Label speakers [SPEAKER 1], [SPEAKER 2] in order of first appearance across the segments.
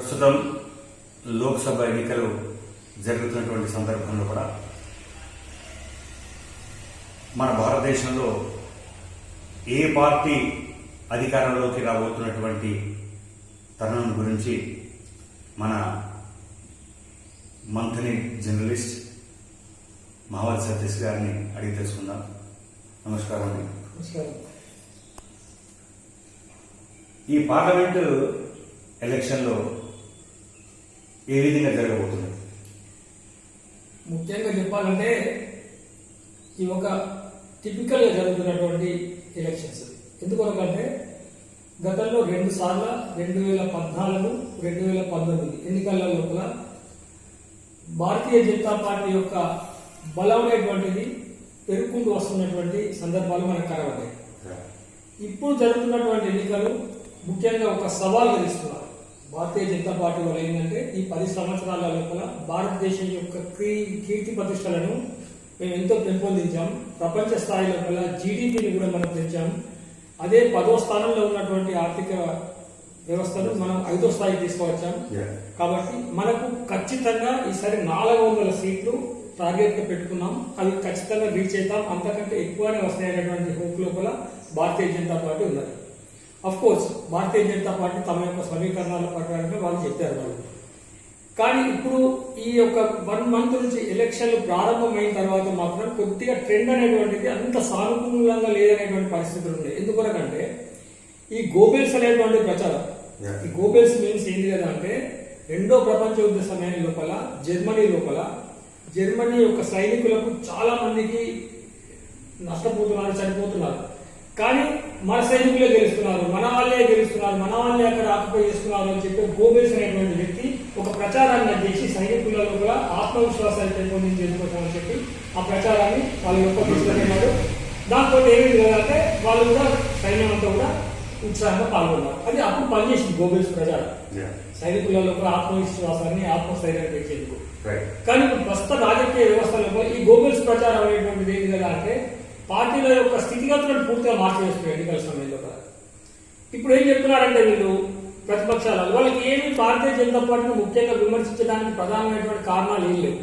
[SPEAKER 1] ప్రస్తుతం లోక్సభ ఎన్నికలు జరుగుతున్నటువంటి సందర్భంలో కూడా మన భారతదేశంలో ఏ పార్టీ అధికారంలోకి రాబోతున్నటువంటి తరుణం గురించి మన మంథని జర్నలిస్ట్ మహమ్మద్ సతీష్ గారిని అడిగి తెలుసుకుందాం. నమస్కారం అండి.
[SPEAKER 2] నమస్కారం.
[SPEAKER 1] ఈ పార్లమెంటు ఎలక్షన్లో ఏ విధంగా జరగబోతుంది?
[SPEAKER 2] ముఖ్యంగా చెప్పాలంటే ఈ ఒక టిపికల్గా జరుగుతున్నటువంటి ఎలక్షన్స్ ఎందుకొరకంటే గతంలో రెండు సార్లు రెండు వేల పద్నాలుగు రెండు వేల పంతొమ్మిది ఎన్నికల లోపల భారతీయ జనతా పార్టీ యొక్క బలం అనేటువంటిది పెరుగుకుంటూ వస్తున్నటువంటి సందర్భాలు మనకు కనబడ్డాయి. ఇప్పుడు జరుగుతున్నటువంటి ఎన్నికలు ముఖ్యంగా ఒక సవాల్ తీసుకున్నారు భారతీయ జనతా పార్టీ వాళ్ళు ఏంటంటే ఈ పది సంవత్సరాల లోపల భారతదేశం యొక్క కీర్తి ప్రతిష్టలను మేము ఎంతో పెంపొందించాం. ప్రపంచ స్థాయి లోపల జీడిపిని కూడా మనం పెంచాం. అదే పదో స్థానంలో ఉన్నటువంటి ఆర్థిక వ్యవస్థను మనం ఐదో స్థాయికి తీసుకువచ్చాం. కాబట్టి మనకు ఖచ్చితంగా ఈసారి నాలుగు వందల సీట్లు టార్గెట్గా పెట్టుకున్నాం. అవి ఖచ్చితంగా రీచ్ అవుతాం అంతకంటే ఎక్కువనే వస్తాయనేటువంటి హోప్ లోపల భారతీయ జనతా పార్టీ ఉన్నది. Of course Bharatiya Janata party తమ యొక్క సమీకరణాల ప్రకారంగా వాళ్ళు చెప్పారు వాళ్ళు. కానీ ఇప్పుడు ఈ యొక్క వన్ మంత్ నుంచి ఎలక్షన్లు ప్రారంభమైన తర్వాత మాత్రం కొద్దిగా ట్రెండ్ అనేటువంటిది అంత సానుకూలంగా లేదనేటువంటి పరిస్థితులు ఉన్నాయి. ఎందుకొరకంటే ఈ గోబెల్స్ అనేటువంటి ప్రచారం. ఈ గోబెల్స్ మీన్స్ ఏంటి కదా అంటే రెండో ప్రపంచ యుద్ధ సమయం లోపల జర్మనీ లోపల జర్మనీ యొక్క సైనికులకు చాలా మందికి నష్టపోతున్నారు చనిపోతున్నారు. కానీ మన సైనికులే గెలుస్తున్నారు మన వాళ్ళే గెలుస్తున్నారు మన వాళ్ళే అక్కడ ఆక్యుపై చేస్తున్నారు అని చెప్పి గోబెల్స్ అనేటువంటి వ్యక్తి ఒక ప్రచారాన్ని చేసి సైనికులలో కూడా ఆత్మవిశ్వాసాన్ని పెంపొందించేందుకోసం అని చెప్పి ఆ ప్రచారాన్ని వాళ్ళ యొక్క తీసుకున్నాడు దాంతో ఏమైంది కదా అంటే వాళ్ళు కూడా సైన్యం అంతా కూడా ఉత్సాహంగా పాల్గొన్నారు. అది అప్పుడు పనిచేసింది గోబెల్స్ ప్రచారం. సైనికులలో కూడా ఆత్మవిశ్వాసాన్ని ఆత్మస్థైర్యాన్ని పెంచేందుకు. కానీ ప్రస్తుత రాజకీయ వ్యవస్థలో ఈ గోబెల్స్ ప్రచారం అనేటువంటిది ఏంటి కదా అంటే పార్టీల యొక్క స్థితిగతులను పూర్తిగా మార్చేస్తున్నాయి ఎన్నికల సమయంలో ఇప్పుడు ఏం చెప్తున్నారంటే వీళ్ళు ప్రతిపక్షాలు. వాళ్ళకి ఏమి భారతీయ జనతా పార్టీని ముఖ్యంగా విమర్శించడానికి ప్రధానమైనటువంటి కారణాలు ఏం లేవు.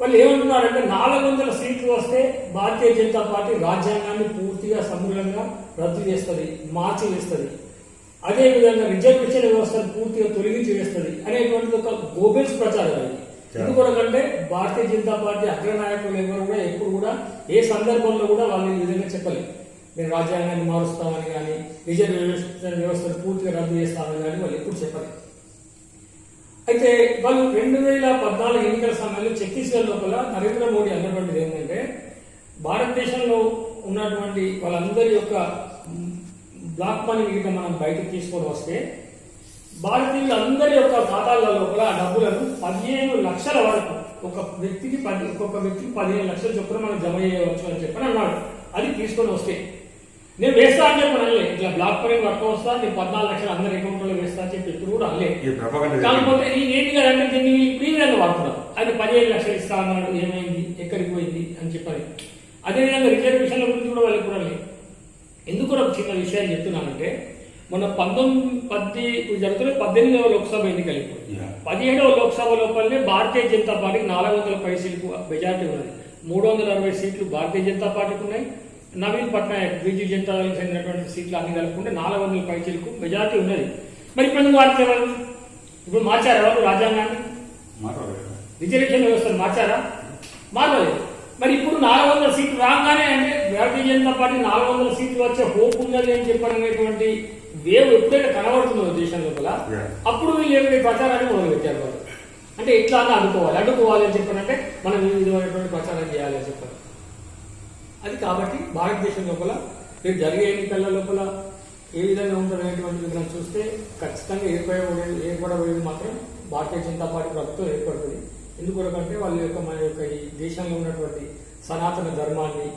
[SPEAKER 2] వాళ్ళు ఏమంటున్నారంటే నాలుగు వందల సీట్లు వస్తే భారతీయ జనతా పార్టీ రాజ్యాంగాన్ని పూర్తిగా సమూలంగా రద్దు చేస్తుంది మార్చి వేస్తుంది అదేవిధంగా రిజర్వేషన్ వ్యవస్థను పూర్తిగా తొలగించి వేస్తుంది అనేటువంటిది ఒక గోబెల్స్ ప్రచారం అది. ఎందుకంటే భారతీయ జనతా పార్టీ అగ్రనాయకులు ఎవరు కూడా ఎప్పుడు కూడా ఏ సందర్భంలో కూడా వాళ్ళు ఈ విధంగా చెప్పలేదు. మేము రాజ్యాంగాన్ని మారుస్తామని కానీ రిజర్వేషన్ వ్యవస్థను పూర్తిగా రద్దు చేస్తామని కానీ వాళ్ళు ఎప్పుడు చెప్పలేదు. అయితే వాళ్ళు రెండు వేల పద్నాలుగు ఎన్నికల సమయంలో ఛత్తీస్గఢ్ లోపల నరేంద్ర మోడీ అన్నటువంటిది ఏంటంటే భారతదేశంలో ఉన్నటువంటి వాళ్ళందరి యొక్క బ్లాక్ మనీ మనం బయటకు తీసుకొని వస్తే భారతీయులందరి యొక్క ఖాతాల లోపల డబ్బులను పదిహేను లక్షల వరకు ఒక వ్యక్తికి పది ఒక్కొక్క వ్యక్తికి పదిహేను లక్షల చొప్పున మనం జమ చేయవచ్చు అని చెప్పని అన్నాడు. అది తీసుకొని వస్తే నేను వేస్తా అని చెప్పి అనలే. ఇట్లా బ్లాక్ మనీ పట్టుకొని వస్తా నేను పద్నాలుగు లక్షలు అందరి అకౌంట్లో వేస్తా అని చెప్పి ఇప్పుడు కూడా అనలే. కాకపోతే ఈ ఏంటి కదంటే దీన్ని ఈ విధంగా వాడుతున్నాం అది పదిహేను లక్షలు ఇస్తా అన్నాడు ఏమైంది? ఎక్కడికి పోయింది? అని చెప్పని. అదేవిధంగా రిజర్వేషన్ల గురించి కూడా వాళ్ళకి కూడా లేదు ఎందుకు ఒక చిన్న విషయం చెప్తున్నానంటే మొన్న పంతొమ్మిది పద్ది ఇప్పుడు జరుగుతున్న పద్దెనిమిదవ లోక్సభ ఎన్నికలు. పదిహేడవ లోక్సభ లోపలనే భారతీయ జనతా పార్టీకి నాలుగు వందల పై సీట్లు మెజార్టీ ఉన్నది. మూడు వందల అరవై సీట్లు భారతీయ జనతా పార్టీకి ఉన్నాయి. నవీన్ పట్నాయక్ బీజేపీ జనతా దళానికి చెందినటువంటి సీట్లు అన్ని కలుపుకుంటే నాలుగు వందల పై సీట్లకు మెజార్టీ ఉన్నది. మరి ఇప్పుడు ఎందుకు మార్చారు ఇప్పుడు మార్చారు ఎవరు? రాజ్యాంగాన్ని రిజర్వేషన్ వ్యవస్థను మార్చారా మారలేదు మరి ఇప్పుడు నాలుగు వందల సీట్లు రాగానే అంటే భారతీయ జనతా పార్టీ నాలుగు వందల సీట్లు వచ్చే హోప్ ఉన్నది అని చెప్పనేటువంటి వేవ్ ఎప్పుడైతే కనబడుతుందో దేశం లోపల. అప్పుడు వీళ్ళు ఏమైనా ప్రచారాన్ని మొదలుపెట్టారు వాళ్ళు. అంటే ఇట్లా అని అడ్డుకోవాలి. అడ్డుకోవాలి అని చెప్పారంటే మనం ఈ విధమైనటువంటి ప్రచారం చేయాలి అని చెప్పారు. అది కాబట్టి భారతదేశం లోపల రేపు జరిగే ఎన్నికల లోపల ఏ విధంగా ఉంటుందనేటువంటిది మనం చూస్తే ఖచ్చితంగా ఏర్పడబోయేది ఏర్పడబోయేది మాత్రం భారతీయ జనతా పార్టీ ప్రభుత్వం ఏర్పడుతుంది. ఎందుకొరకంటే వాళ్ళ యొక్క మన యొక్క ఈ దేశంలో ఉన్నటువంటి సనాతన ధర్మాన్ని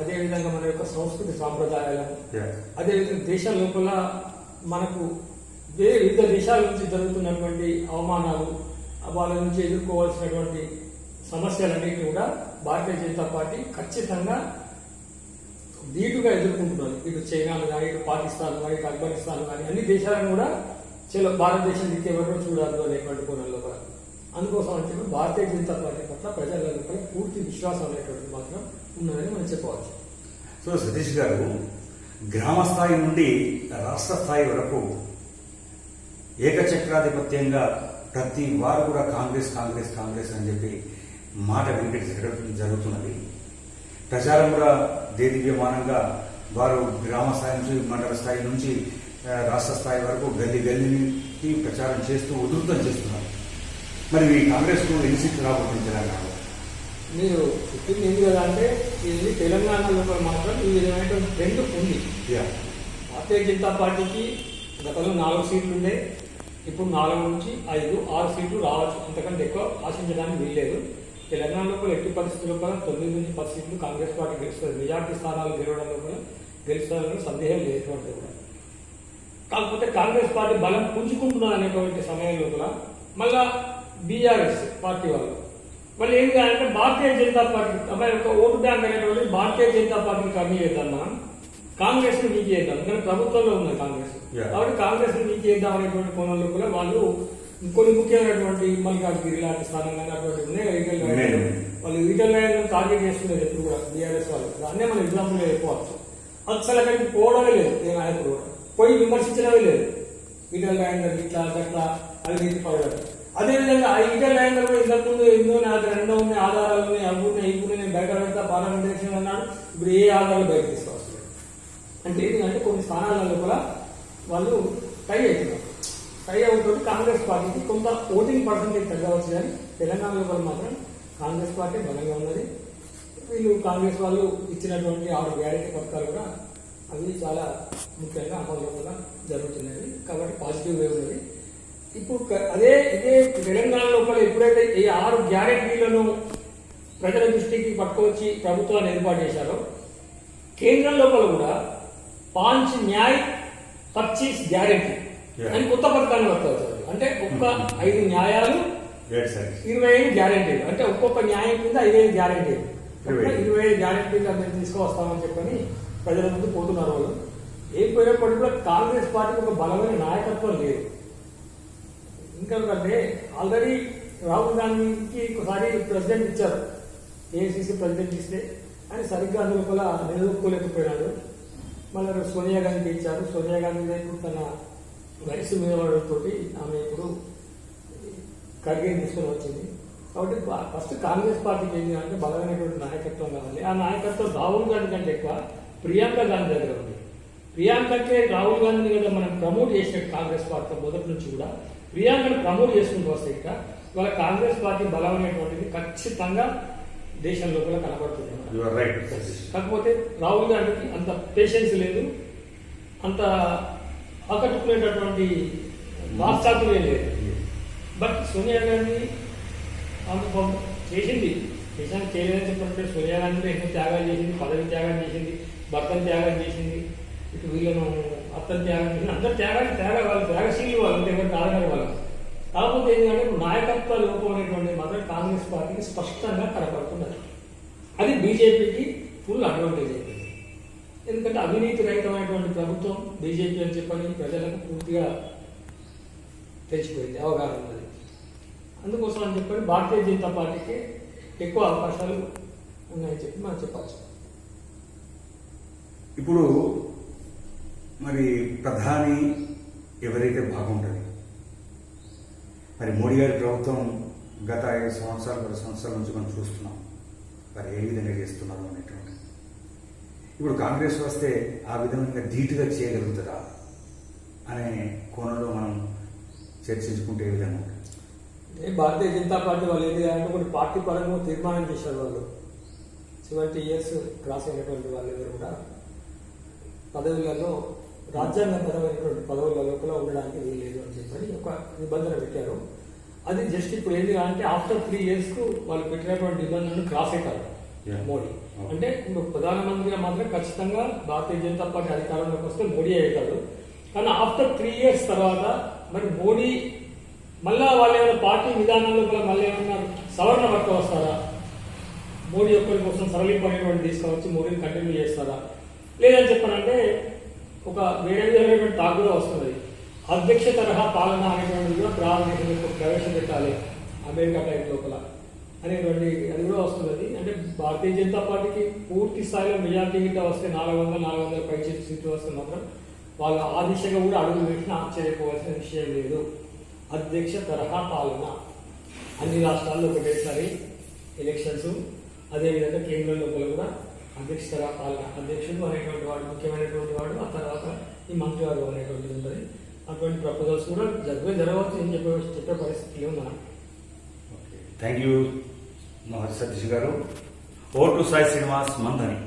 [SPEAKER 2] అదేవిధంగా మన యొక్క సంస్కృతి సాంప్రదాయాలను అదేవిధంగా దేశం లోపల మనకు వేరే వివిధ దేశాల నుంచి జరుగుతున్నటువంటి అవమానాలు వాళ్ళ నుంచి ఎదుర్కోవాల్సినటువంటి సమస్యలన్నింటినీ కూడా భారతీయ జనతా పార్టీ ఖచ్చితంగా ధీటుగా ఎదుర్కొంటున్నది. ఇటు చైనాను కానీ ఇటు పాకిస్తాన్ కానీ ఇటు ఆఫ్ఘనిస్తాన్ కానీ అన్ని దేశాలను కూడా చలో భారతదేశం దిక్కు ఎవరు చూడద్దు అనేటువంటి కోణంలో కూడా. అందుకోసం అని చెప్పి భారతీయ జనతా పార్టీ పట్ల ప్రజలపై పూర్తి విశ్వాసం అనేటువంటిది మాత్రం ఉన్నదని మనం చెప్పవచ్చు.
[SPEAKER 1] సో సతీష్ గారు గ్రామ స్థాయి నుండి రాష్ట్ర స్థాయి వరకు ఏకచక్రాధిపత్యంగా ప్రతి వారు కూడా కాంగ్రెస్ కాంగ్రెస్ కాంగ్రెస్ అని చెప్పి మాట వినిపించడం జరుగుతున్నది. ప్రచారం కూడా దేదీప్యమానంగా వారు గ్రామ స్థాయి నుంచి మండల స్థాయి నుంచి రాష్ట్ర స్థాయి వరకు గల్లీ గల్లిని ప్రచారం చేస్తూ ఉధృతం చేస్తున్నారు. మరి ఈ కాంగ్రెస్కు ఎన్ని సీట్లు రాబోతుంది తెలంగాణలో
[SPEAKER 2] మీరు చెప్పింది ఏంటి కదా అంటే ఇది తెలంగాణ లోపల మాత్రం ఈ విధమైనటువంటి ట్రెండ్ ఉంది. భారతీయ జనతా పార్టీకి గతంలో నాలుగు సీట్లు ఉండే ఇప్పుడు నాలుగు నుంచి ఐదు ఆరు సీట్లు రావచ్చు. అంతకంటే ఎక్కువ ఆశించడానికి వీల్లేదు. తెలంగాణ లోపల ఎట్టి పరిస్థితుల లోపల తొమ్మిది నుంచి పది సీట్లు కాంగ్రెస్ పార్టీ గెలుస్తుంది. మెజార్టీ స్థానాలు గెలవడం లోపల గెలుస్తుందని సందేహం లేనటువంటిది కూడా కాకపోతే కాంగ్రెస్ పార్టీ బలం పుంజుకుంటున్నది అనేటువంటి సమయం లోపల మళ్ళా బీఆర్ఎస్ పార్టీ వాళ్ళు. వాళ్ళు ఏంటి అంటే భారతీయ జనతా పార్టీ అబ్బాయి ఒక ఓటు బ్యాంక్ అనేటువంటి భారతీయ జనతా పార్టీని కమ్మి చేద్దాం మనం కాంగ్రెస్ని మీకు చేద్దాం. ఎందుకంటే ప్రభుత్వంలో ఉంది కాంగ్రెస్. కాబట్టి కాంగ్రెస్ని మీకు చేద్దాం అనేటువంటి కోణంలో కూడా వాళ్ళు కొన్ని ముఖ్యమైనటువంటి మల్లికార్జుగిరి లాంటి స్థానం కానీ అటువంటి ఉన్నాయి. వాళ్ళు ఈటల్ టార్గెట్ చేస్తున్నారు ఎప్పుడు కూడా బీఆర్ఎస్ వాళ్ళు. దాన్నే మనం ఎగ్జాంపుల్ చెప్పవచ్చు అసలు అక్కడికి పోవడమే లేదు. ఏ నాయకుడు కూడా. పోయి విమర్శించడమే లేదు. ఈటల రాజేందర్ ఇట్లా అట్లా అవినీతి పడడం. అదేవిధంగా ఆ ఈటల కూడా ఇంతకు ముందు ఎన్నో నాకు రెండో ఉన్నాయి ఆధారాలు ఉన్నాయి అవి ఉన్నాయి ఇవి ఉన్నాయి నేను బయట పెడతా పార్లమెంటేషన్ అన్నాడు. ఇప్పుడు ఏ ఆధారాలు బయట తీసుకొస్తారు అంటే ఏంటంటే కొన్ని స్థానాల లోపల వాళ్ళు టై అవుతున్నారు. టై అవుతుంటే కాంగ్రెస్ పార్టీకి కొంత ఓటింగ్ పర్సంటేజ్ తగ్గవచ్చు కానీ తెలంగాణ లోపల మాత్రం కాంగ్రెస్ పార్టీ బలంగా ఉన్నది. వీళ్ళు కాంగ్రెస్ వాళ్ళు ఇచ్చినటువంటి ఆరు గ్యారెంటీ పథకాలు కూడా అవి చాలా ముఖ్యంగా అమలు కూడా జరుగుతున్నాయి. కాబట్టి పాజిటివ్ వే ఉన్నది ఇప్పుడు అదే ఇదే తెలంగాణ లోపల ఎప్పుడైతే ఈ ఆరు గ్యారెంటీలను ప్రజల దృష్టికి పట్టుకొచ్చి ప్రభుత్వాన్ని ఏర్పాటు చేశారో కేంద్రం లోపల కూడా పాంచ్ న్యాయ్ పచ్చీస్ గ్యారెంటీ. అని కొత్త పథకాన్ని వర్తవుతుంది అంటే ఒక్క ఐదు న్యాయాలు ఇరవై ఐదు గ్యారెంటీలు. అంటే ఒక్కొక్క న్యాయం కింద ఐదైదు గ్యారెంటీలు.
[SPEAKER 1] ఇరవై ఐదు.
[SPEAKER 2] ఐదు గ్యారెంటీలు మేము తీసుకువస్తామని చెప్పని ప్రజల ముందు పోతున్నారు వాళ్ళు. ఏం పోయినప్పటికీ కూడా కాంగ్రెస్ పార్టీకి ఒక బలమైన నాయకత్వం లేదు. ఇంకొకటి ఆల్రెడీ రాహుల్ గాంధీకి ఒకసారి ప్రెసిడెంట్ ఇచ్చారు. ఏఐసిసి ప్రెసిడెంట్ ఇస్తే ఆయన సరిగ్గా అందులోపల నిలదొక్కోలేకపోయినాడు మళ్ళీ సోనియా గాంధీకి ఇచ్చారు. సోనియా గాంధీ ఇప్పుడు తన వయసు మీద తోటి ఆమె ఇప్పుడు ఖర్గే తీసుకొని వచ్చింది. కాబట్టి ఫస్ట్ కాంగ్రెస్ పార్టీకి ఏంటి అంటే బలమైనటువంటి నాయకత్వం కావాలి. ఆ నాయకత్వం రాహుల్ గాంధీ కంటే ఎక్కువ ప్రియాంక గాంధీ దగ్గర ఉంది. ప్రియాంకకే రాహుల్ గాంధీని కదా మనం ప్రమోట్ చేసినట్టు కాంగ్రెస్ పార్టీ మొదటి నుంచి కూడా ప్రియాంకను ప్రమోట్ చేసుకుంటూ వస్తే ఇక వాళ్ళ కాంగ్రెస్ పార్టీ బలమైనటువంటిది ఖచ్చితంగా దేశం లోపల కనబడుతుంది కాకపోతే రాహుల్ గాంధీకి అంత పేషెన్స్ లేదు అంత ఆకట్టుకునేటటువంటి వాక్చాతుర్యం లేదు. బట్ సోనియా గాంధీ ఆమె చేసింది. దేశానికి చేయలేదని చెప్పినట్టు సోనియా గాంధీ ఎన్నో త్యాగాలు చేసింది పదవి త్యాగం చేసింది భర్తను త్యాగం చేసింది. ఇటు వీళ్ళను అత్తను త్యాగం అందరు త్యాగాన్ని త్యాగ వాళ్ళు త్యాగశీలి వాళ్ళు అంటే ఎవరు కాదన్నారు వాళ్ళు. కాకపోతే ఏంటంటే నాయకత్వ లోపం అనేటువంటి మాత్రం కాంగ్రెస్ పార్టీకి స్పష్టంగా కనపడుతున్నది. అది బీజేపీకి ఫుల్ అడ్వాంటేజ్ అయిపోయింది. ఎందుకంటే అవినీతి రహితమైనటువంటి ప్రభుత్వం బీజేపీ అని చెప్పని ప్రజలకు పూర్తిగా తెచ్చిపోయింది అవగాహన ఉన్నది. అందుకోసం అని చెప్పని భారతీయ జనతా పార్టీకి ఎక్కువ అవకాశాలు ఉన్నాయని చెప్పి మనం చెప్పచ్చు.
[SPEAKER 1] ఇప్పుడు మరి ప్రధాని ఎవరైతే బాగుంటుంది మరి మోడీ గారి ప్రభుత్వం గత ఐదు సంవత్సరాలు పది సంవత్సరాల నుంచి మనం చూస్తున్నాం. మరి ఏ విధంగా చేస్తున్నారు అనేటువంటి ఇప్పుడు కాంగ్రెస్ వస్తే ఆ విధంగా ధీటుగా చేయగలుగుతుందా అనే కోణంలో మనం చర్చించుకుంటే ఏ విధంగా ఉంటుంది?
[SPEAKER 2] భారతీయ జనతా పార్టీ వాళ్ళు ఏది అంటే కొన్ని పార్టీ పరంగా తీర్మానం చేశారు వాళ్ళు. సెవెంటీ ఇయర్స్ క్రాస్ అయినటువంటి వాళ్ళు ఎవరు కూడా పదవులలో రాజ్యాంగపరమైనటువంటి పదవుల లోపల ఉండడానికి వీల్లేదు అని చెప్పని ఒక నిబంధన పెట్టారు. అది జస్ట్ ఇప్పుడు ఏంటి అంటే ఆఫ్టర్ త్రీ ఇయర్స్కు వాళ్ళు పెట్టినటువంటి నిబంధనలు క్రాస్ అవుతారు. మోడీ. అంటే ఇప్పుడు ప్రధానమంత్రిగా మాత్రం ఖచ్చితంగా భారతీయ జనతా పార్టీ అధికారంలోకి వస్తే మోడీ అవుతాడు. కానీ ఆఫ్టర్ త్రీ ఇయర్స్ తర్వాత మరి మోడీ మళ్ళా వాళ్ళ ఏమైనా పార్టీ విధానంలో కూడా మళ్ళీ ఏమన్నా సవరణ పట్ట వస్తారా? మోడీ ఒక్కరి కోసం సరళీకరణటువంటి తీసుకువచ్చి మోడీని కంటిన్యూ చేస్తారా? లేదని చెప్పానంటే ఒక వేరే విధమైనటువంటి టాక్ కూడా వస్తున్నది అధ్యక్ష తరహా పాలన అనేటువంటిది కూడా ప్రారంభించిన ప్రవేశపెట్టాలి అమెరికా టైప్ లోపల అనేటువంటి అది కూడా వస్తున్నది అంటే భారతీయ జనతా పార్టీకి పూర్తి స్థాయిలో మెజార్టీ గిట్ట వస్తే నాలుగు వందల నాలుగు వందల పై సీట్లు వస్తే మాత్రం వాళ్ళు ఆ దిశగా కూడా అడుగులు పెట్టిన ఆశ్చర్యపోవాల్సిన విషయం లేదు. అధ్యక్ష తరహా పాలన. అన్ని రాష్ట్రాల్లో ఒకటేసారి ఎలక్షన్స్. అదేవిధంగా కేంద్రం లోపల కూడా అధ్యక్షుల పాలన అధ్యక్షుడు అనేటువంటి వాడు ముఖ్యమైనటువంటి వాడు ఆ తర్వాత ఈ మంత్రివారు అనేటువంటిది ఉంటుంది. అటువంటి ప్రపోజల్స్ కూడా జరిగే జరగవచ్చు ఏం చెప్పే చెప్పే పరిస్థితి లేవు మనం
[SPEAKER 1] థ్యాంక్ యూ మహర్షి సతీష్ గారు. ఓటు సాయి శ్రీనివాస్ మందని.